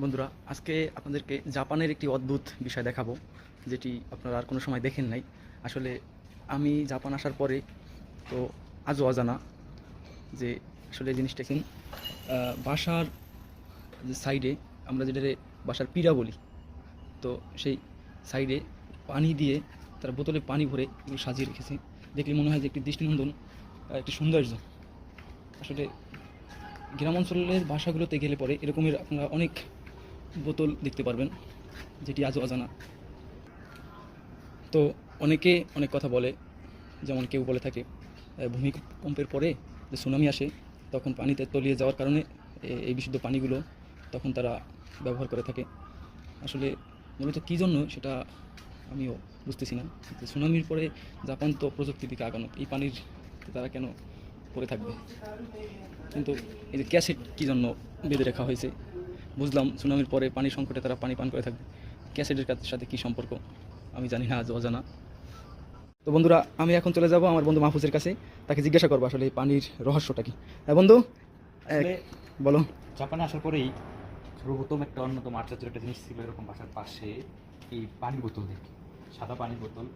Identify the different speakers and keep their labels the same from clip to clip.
Speaker 1: বন্ধুরা, আজকে আপনাদেরকে জাপানের একটি অদ্ভুত বিষয় দেখাবো, যেটি আপনারা আর কোনো সময় দেখেন নাই। আসলে আমি জাপান আসার পরে তো আজও অজানা যে আসলে জিনিসটা কি বাসার সাইডে আমরা যেটা বাসার পিড়া বলি, তো সেই সাইডে পানি দিয়ে তারা বোতলে পানি ভরে এগুলো সাজিয়ে রেখেছে। দেখলে মনে হয় যে একটি দৃষ্টিনন্দন একটি সৌন্দর্য। আসলে গ্রাম অঞ্চলের বাসাগুলোতে গেলে পরে এরকমের আপনারা অনেক বোতল দেখতে পারবেন, যেটি আজও অজানা। তো অনেকে অনেক কথা বলে, যেমন কেউ বলে থাকে ভূমিকম্পের পরে যে সুনামি আসে, তখন পানিতে তলিয়ে যাওয়ার কারণে এই বিশুদ্ধ পানিগুলো তখন তারা ব্যবহার করে থাকে। আসলে মূলত কী জন্য সেটা আমিও বুঝতেছি না। সুনামির পরে জাপান তো প্রযুক্তির দিকে আগানো, এই পানির তারা কেন পড়ে থাকবে? কিন্তু এই যে ক্যাসেট কী জন্য বেঁধে রাখা হয়েছে বুঝলাম সুনামির পরে পানির সংকটে তারা পানি পান করে থাকবে। ক্যাসেটের সাথে কী সম্পর্ক? আমি জানি না আজ অজানা। তো বন্ধুরা আমি এখন চলে যাব আমার বন্ধু মাহফুজের কাছে। তাকে জিজ্ঞাসা করব আসলে এই পানির রহস্যটা কি। হ্যাঁ বন্ধু বলো।
Speaker 2: জাপানে আসার পরেই সর্বপ্রথম একটা অন্যতম আশ্চর্যের একটা জিনিস ছিল এরকম বাসার পাশে এই পানির বোতল দেখি। সাদা পানির বোতল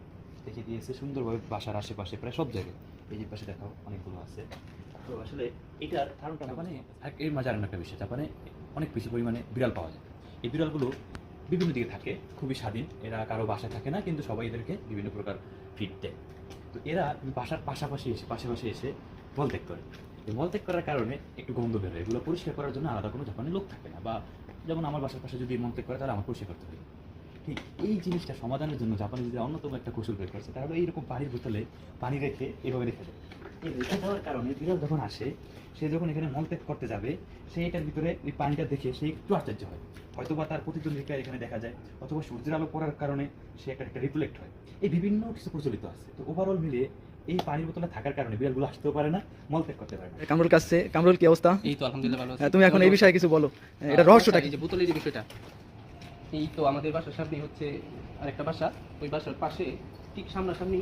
Speaker 2: দেখে দিয়েছে সুন্দরভাবে বাসার আশেপাশে প্রায় সব জায়গায়। এই যে পাশে দেখাও অনেকগুলো আছে। তো আসলে এটার কারণটা জাপানে এক- এর মাঝে আরেকটা বিষয়। জাপানে অনেক বেশি পরিমাণে বিড়াল পাওয়া যায়। এই বিড়ালগুলো বিভিন্ন দিকে থাকে, খুবই স্বাধীন। এরা কারও বাসায় থাকে না, কিন্তু সবাই এদেরকে বিভিন্ন প্রকার ফিড দেয়। তো এরা বাসার পাশাপাশি এসে পাশাপাশি এসে মলত্যাগ করে। মলত্যাগ করার কারণে একটু গন্ধ বেরোয় এগুলো পরিষ্কার করার জন্য আলাদা কোনো জাপানি লোক থাকে না। বা যেমন আমার বাসার পাশে যদি মলত্যাগ করে, তাহলে আমার পরিষ্কার করতে হবে। ঠিক এই জিনিসটা সমাধানের জন্য জাপানে যদি অন্যতম একটা কৌশল বের করছে। তাহলে এইরকম পানির বোতলে পানি রেখে এভাবে রেখে দেয়। এই রেখে দেওয়ার কারণে বিড়াল যখন আসে সে যখন এখানে মলত্যাগ করতে যাবে সে এটার ভিতরে এই পানিটা দেখে সে একটু আশ্চর্য হয়। হয়তো বা তার প্রতিদ্বন্দ্বিতা এখানে দেখা যায় অথবা সূর্যের আলো পড়ার কারণে সে একটা একটা রিফ্লেক্ট হয়। এই বিভিন্ন কিছু প্রচলিত আছে। তো ওভারঅল মিলিয়ে এই পানির বোতলে থাকার কারণে বিড়ালগুলো আসতেও পারে না মলত্যাগ করতে পারে না।
Speaker 1: কামরুল কাছে কামরুল কি অবস্থা?
Speaker 3: এই তো আলহামদুলিল্লাহ ভালো আছি।
Speaker 1: হ্যাঁ, তুমি এখন এই বিষয়ে কিছু বলো। এটা রহস্যটা কি?
Speaker 3: যে বোতলের যে বিষয়টা। এই তো আমাদের বাসার সামনে হচ্ছে আরেকটা বাসা। ওই বাসার পাশে ঠিক সামনাসামনি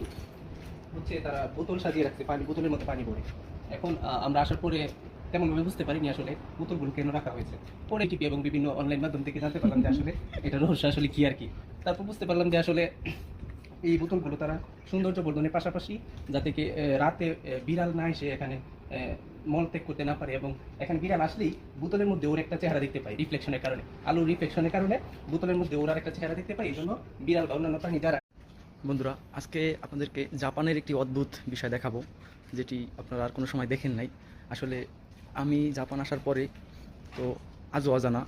Speaker 3: হচ্ছে তারা বোতল সাজিয়ে রাখছে, পানি, বোতলের মধ্যে পানি ভরে। এখন আমরা আসার পরে তেমন ভাবে বুঝতে পারিনি আসলে বোতলগুলো কেন রাখা হয়েছে। পরে টিপি এবং বিভিন্ন অনলাইন মাধ্যম থেকে জানতে পারলাম যে আসলে এটা রহস্য আসলে কি আর কি। তারপর বুঝতে পারলাম যে আসলে এই বোতলগুলো তারা সৌন্দর্য বর্ধনের পাশাপাশি যাতে কি রাতে বিড়াল না এসে এখানে মলত্যাগ করতে না পারে এবং এখানে বিড়াল আসলেই বোতলের মধ্যে ওর একটা চেহারা দেখতে পাই রিফ্লেকশনের কারণে। আলোর রিফ্লেকশনের কারণে বোতলের মধ্যে ওর একটা চেহারা দেখতে পাই এই জন্য বিড়াল বা অন্যান্য প্রাণী যারা
Speaker 1: বন্ধুরা, আজকে আপনাদেরকে জাপানের একটি অদ্ভুত বিষয় দেখাবো, যেটি আপনারা আর কোনো সময় দেখেন নাই। আসলে আমি জাপান আসার পরে তো আজও অজানা